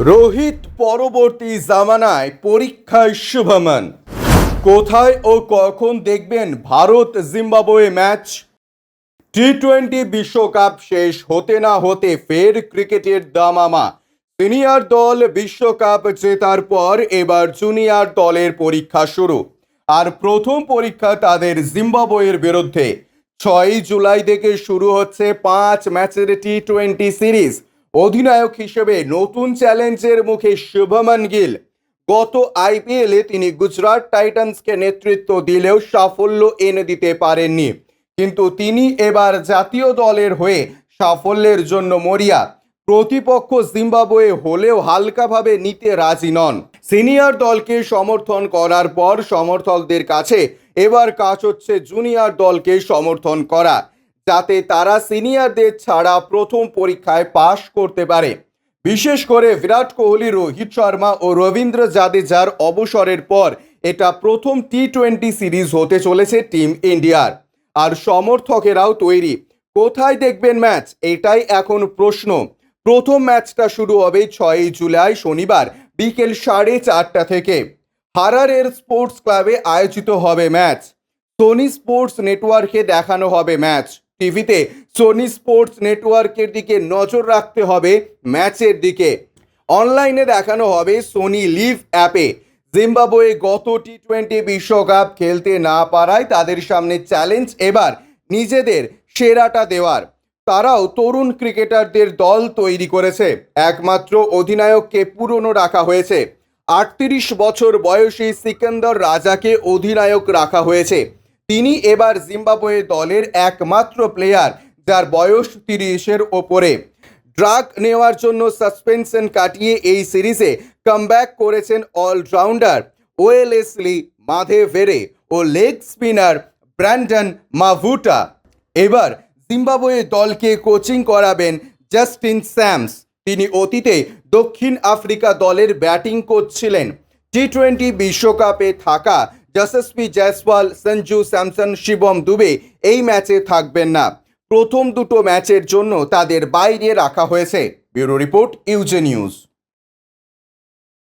রোহিত পরবর্তী জামানায় পরীক্ষায় শুভমন। কোথায় ও কখন দেখবেন Bharat Zimbabwe match? T twenty বিশ্বকাপ শেষ হতে না হতে ফের ক্রিকেটের দামামা। সিনিয়র দল বিশ্বকাপ জেতার পর এবার জুনিয়র দলের পরীক্ষা শুরু। আর প্রথম পরীক্ষা তাদের জিম্বাবুয়ের বিরুদ্ধে। ছয়ই জুলাই থেকে শুরু হচ্ছে পাঁচ ম্যাচের টি টোয়েন্টি সিরিজ। অধিনায়ক হিসেবে নতুন চ্যালেঞ্জের মুখে শুভমন গিল। গত আইপিএলে তিনি গুজরাট টাইটান্সকে নেতৃত্ব দিলেও সাফল্য এনে দিতে পারেননি। কিন্তু তিনি এবার জাতীয় দলের হয়ে সাফল্যের জন্য মরিয়া। প্রতিপক্ষ জিম্বাবুয়ে হলেও হালকাভাবে নিতে রাজি নন। সিনিয়র দলকে সমর্থন করার পর সমর্থকদের কাছে এবার কাজ হচ্ছে জুনিয়র দলকে সমর্থন করা। যাতে তারা সিনিয়রদের ছাড়া প্রথম পরীক্ষায় পাশ করতে পারে। বিশেষ করে বিরাট কোহলি, রোহিত শর্মা ও রবীন্দ্র জাদেজার অবসরের পর এটা প্রথম টি টোয়েন্টি সিরিজ হতে চলেছে টিম ইন্ডিয়ার। আর সমর্থকেরাও তৈরি। কোথায় দেখবেন ম্যাচ? এটাই এখন প্রশ্ন। প্রথম ম্যাচটা শুরু হবে ছয়ই জুলাই শনিবার বিকেল সাড়ে চারটা থেকে। হারারের স্পোর্টস ক্লাবে আয়োজিত হবে ম্যাচ। সোনি স্পোর্টস নেটওয়ার্কে দেখানো হবে ম্যাচ। টিভিতে সোনি স্পোর্টস নেটওয়ার্কের দিকে নজর রাখতে হবে ম্যাচের দিকে। অনলাইনে দেখানো হবে সোনি লিভ অ্যাপে। জিম্বাবুয়ে গত টি টোয়েন্টি বিশ্বকাপ খেলতে না পারায় তাদের সামনে চ্যালেঞ্জ এবার নিজেদের সেরাটা দেওয়ার। তারাও তরুণ ক্রিকেটারদের দল তৈরি করেছে। একমাত্র অধিনায়ককে পুরনো রাখা হয়েছে। আটত্রিশ বছর বয়সী সিকান্দর রাজাকে অধিনায়ক রাখা হয়েছে। তিনি এবার জিম্বাবুয়ে দলের একমাত্র প্লেয়ার যার বয়স তিরিশের ওপরে। ড্রাগ নেওয়ার জন্য সাসপেনশন কাটিয়ে এই সিরিজে কামব্যাক করেছেন অলরাউন্ডার ওয়েলেসলি মাধে ভেরে ও লেগ স্পিনার ব্র্যান্ডন মাভুটা। এবার জিম্বাবুয়ে দলকে কোচিং করাবেন জাস্টিন স্যামস। তিনি অতীতে দক্ষিণ আফ্রিকা দলের ব্যাটিং কোচ ছিলেন। টি টোয়েন্টি বিশ্বকাপে থাকা যশস্বী, জয়সওয়াল, সঞ্জু, স্যামসন, শিবম দুবে এই ম্যাচে থাকবেন না। প্রথম দুটো ম্যাচের জন্য তাদের বাইরে রাখা হয়েছে। ব্যুরো রিপোর্ট, ইউজে নিউজ।